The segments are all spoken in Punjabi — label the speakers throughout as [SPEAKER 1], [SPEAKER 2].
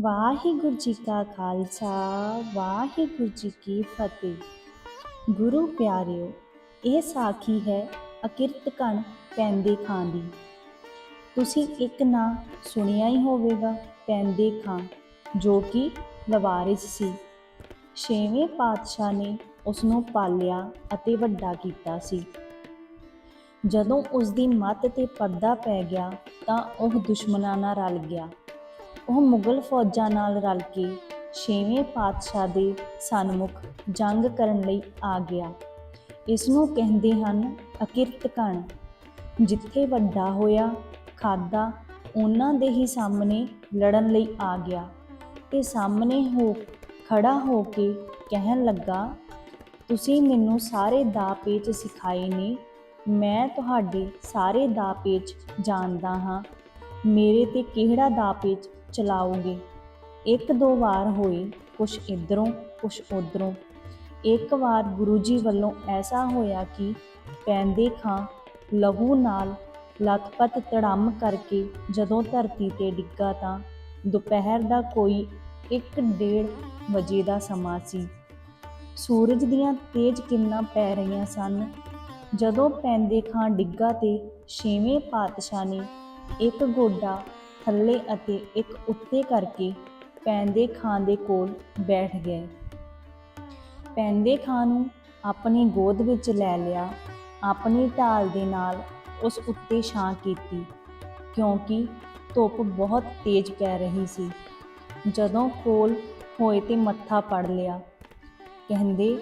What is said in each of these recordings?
[SPEAKER 1] ਵਾਹਿਗੁਰੂ ਜੀ ਕਾ ਖਾਲਸਾ, ਵਾਹਿਗੁਰੂ ਜੀ ਕੀ ਫਤਿਹ। ਗੁਰੂ ਪਿਆਰਿਓ, ਇਹ ਸਾਖੀ ਹੈ ਅਕਿਰਤ ਕਣ ਪੈਂਦੇ ਖਾਂ ਦੀ। ਤੁਸੀਂ ਇੱਕ ਨਾਂ ਸੁਣਿਆ ਹੀ ਹੋਵੇਗਾ, ਪੈਂਦੇ ਖਾਂ, ਜੋ ਕਿ ਲਵਾਰਿਸ ਸੀ। ਛੇਵੇਂ ਪਾਤਸ਼ਾਹ ਨੇ ਉਸ ਨੂੰ ਪਾਲਿਆ ਅਤੇ ਵੱਡਾ ਕੀਤਾ ਸੀ। ਜਦੋਂ ਉਸ ਦੀ ਮੱਤ ਤੇ ਪਰਦਾ ਪੈ ਗਿਆ, ਤਾਂ ਉਹ ਦੁਸ਼ਮਣਾਂ ਨਾਲ ਰਲ ਗਿਆ। ਉਹ ਮੁਗਲ ਫੌਜਾਂ ਨਾਲ ਰਲ ਕੇ ਛੇਵੇਂ ਪਾਤਸ਼ਾਹ ਦੇ ਸਨਮੁਖ ਜੰਗ ਕਰਨ ਲਈ ਆ ਗਿਆ। ਇਸ ਨੂੰ ਕਹਿੰਦੇ ਹਨ ਅਕਿਰਤ ਕਣ ਜਿੱਥੇ ਵੱਡਾ ਹੋਇਆ, ਖਾਦਾ ਉਹਨਾਂ ਦੇ ਹੀ ਸਾਹਮਣੇ ਲੜਨ ਲਈ ਆ ਗਿਆ ਤੇ ਸਾਹਮਣੇ ਹੋ ਖੜਾ ਹੋ ਕੇ ਕਹਿਣ ਲੱਗਾ, ਤੁਸੀਂ ਮੈਨੂੰ ਸਾਰੇ ਦਾ ਪੇਚ ਸਿਖਾਏ ਨੇ। ਮੈਂ ਤੁਹਾਡੇ ਸਾਰੇ ਦਾ ਪੇਚ ਜਾਣਦਾ ਹਾਂ। ਮੇਰੇ ਤੇ ਕਿਹੜਾ ਦਾ ਪੇਚ ਚਲਾਓਗੇ ਇੱਕ ਦੋ ਵਾਰ ਹੋਈ, ਕੁਛ ਇਧਰੋਂ, ਕੁਛ ਉਧਰੋਂ। ਇੱਕ ਵਾਰ ਗੁਰੂ ਜੀ ਵੱਲੋਂ ਐਸਾ ਹੋਇਆ ਕਿ ਪੈਂਦੇ ਖਾਂ ਲਹੂ ਨਾਲ ਲਤਪਤ ਤੜਮ ਕਰਕੇ ਜਦੋਂ ਧਰਤੀ ਤੇ ਡਿੱਗਾ ਤਾਂ ਦੁਪਹਿਰ ਦਾ ਕੋਈ 1:30 ਵਜੇ ਦਾ ਸਮਾਂ ਸੀ। ਸੂਰਜ ਦੀਆਂ ਤੇਜ਼ ਕਿਰਨਾਂ ਪੈ ਰਹੀਆਂ ਸਨ। ਜਦੋਂ ਪੈਂਦੇ ਖਾਂ ਡਿੱਗਾ ਤੇ ਛੇਵੇਂ ਪਾਤਸ਼ਾਹ ਨੇ ਇੱਕ ਗੋਡਾ ਥੱਲੇ ਅਤੇ ਇੱਕ ਉੱਤੇ ਕਰਕੇ ਪੈਂਦੇ ਖਾਂ ਦੇ ਕੋਲ ਬੈਠ ਗਏ। ਪੈਂਦੇ ਖਾਂ ਨੂੰ ਆਪਣੀ ਗੋਦ ਵਿੱਚ ਲੈ ਲਿਆ, ਆਪਣੀ ਢਾਲ ਦੇ ਨਾਲ ਉਸ ਉੱਤੇ ਛਾਂ ਕੀਤੀ, ਕਿਉਂਕਿ ਧੁੱਪ ਬਹੁਤ ਤੇਜ਼ ਪੈ ਰਹੀ ਸੀ। ਜਦੋਂ ਕੋਲ ਹੋਏ ਤੇ ਮੱਥਾ ਪੜ ਲਿਆ, ਕਹਿੰਦੇ,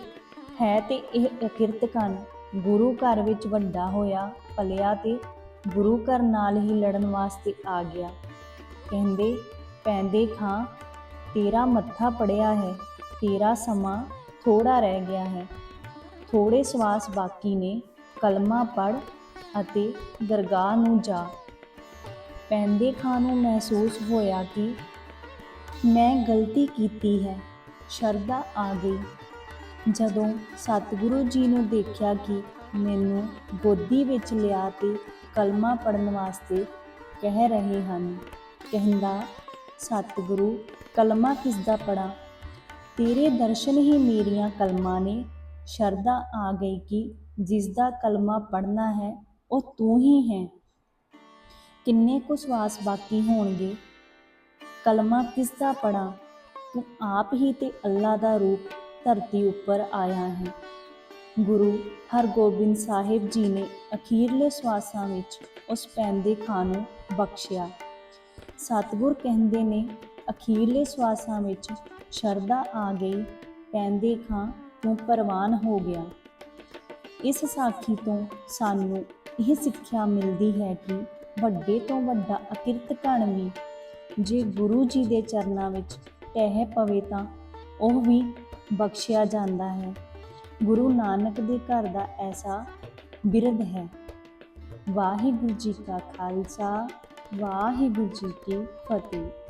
[SPEAKER 1] ਹੈ ਤੇ ਇਹ ਅਕਿਰਤ ਕਨ ਗੁਰੂ ਘਰ ਵਿੱਚ ਵੱਡਾ ਹੋਇਆ ਪਲਿਆ ਤੇ ਗੁਰੂ ਘਰ ਨਾਲ ਹੀ ਲੜਨ ਵਾਸਤੇ ਆ ਗਿਆ। ਕਹਿੰਦੇ, ਪੈਂਦੇ ਖਾਂ, ਤੇਰਾ ਮੱਥਾ ਪੜਿਆ ਹੈ, ਤੇਰਾ ਸਮਾਂ ਥੋੜਾ ਰਹਿ ਗਿਆ ਹੈ। ਥੋੜੇ ਸਵਾਸ ਬਾਕੀ ਨੇ, ਕਲਮਾ ਪੜ ਅਤੇ ਦਰਗਾਹ ਨੂੰ ਜਾ। ਪੈਂਦੇ ਖਾਂ ਨੂੰ ਮਹਿਸੂਸ ਹੋਇਆ ਕਿ ਮੈਂ ਗਲਤੀ ਕੀਤੀ ਹੈ, ਸ਼ਰਧਾ ਆ ਗਈ। ਜਦੋਂ ਸਤਿਗੁਰੂ ਜੀ ਨੂੰ ਦੇਖਿਆ ਕਿ ਮੈਨੂੰ ਗੋਦੀ ਵਿੱਚ ਲਿਆ ਤੇ ਕਲਮਾ ਪੜਨ ਵਾਸਤੇ ਕਹਿ ਰਹੇ ਹਨ ਕਹਿੰਦਾ, ਸਤਿਗੁਰੂ, ਕਲਮਾ ਕਿਸ ਦਾ ਪੜਾ ਤੇਰੇ ਦਰਸ਼ਨ ਹੀ ਮੇਰੀਆਂ ਕਲਮਾਂ ਨੇ। ਸ਼ਰਧਾ ਆ ਗਈ ਕਿ ਜਿਸ ਦਾ ਕਲਮਾ ਪੜਨਾ ਹੈ, ਉਹ ਤੂੰ ਹੀ ਹੈ। ਕਿੰਨੇ ਕੁ ਸਵਾਸ ਬਾਕੀ ਹੋਣਗੇ? ਕਲਮਾ ਕਿਸ ਦਾ ਪੜਾ ਤੂੰ ਆਪ ਹੀ ਤੇ ਅੱਲਾ ਦਾ ਰੂਪ ਧਰਤੀ ਉੱਪਰ ਆਇਆ ਹੈ। ਗੁਰੂ ਹਰਗੋਬਿੰਦ ਸਾਹਿਬ ਜੀ ਨੇ ਅਖੀਰਲੇ ਸਵਾਸਾਂ ਵਿੱਚ ਉਸ ਪੈਂਦੇ ਖਾਂ ਨੂੰ ਬਖਸ਼ਿਆ। ਸਤਿਗੁਰ ਕਹਿੰਦੇ ਨੇ, ਅਖੀਰਲੇ ਸਵਾਸਾਂ ਵਿੱਚ ਸ਼ਰਧਾ ਆ ਗਈ ਪੈਂਦੇ ਖਾਂ ਤੂੰ ਪਰਵਾਨ ਹੋ ਗਿਆ। ਇਸ ਸਾਖੀ ਤੋਂ ਸਾਨੂੰ ਇਹ ਸਿੱਖਿਆ ਮਿਲਦੀ ਹੈ ਕਿ ਵੱਡੇ ਤੋਂ ਵੱਡਾ ਅਕਿਰਤ ਕਣ ਵੀ ਜੇ ਗੁਰੂ ਜੀ ਦੇ ਚਰਨਾਂ ਵਿੱਚ ਟਹਿ ਪਵੇ ਤਾਂ ਉਹ ਵੀ ਬਖਸ਼ਿਆ ਜਾਂਦਾ ਹੈ। ਗੁਰੂ ਨਾਨਕ ਦੇ ਘਰ ਦਾ ਐਸਾ ਬਿਰਧ ਹੈ, ਵਾਹਿਗੁਰੂ ਜੀ ਕਾ ਖਾਲਸਾ। ਵਾਹਿਗੁਰੂ ਜੀ ਕੀ ਫਤਿਹ।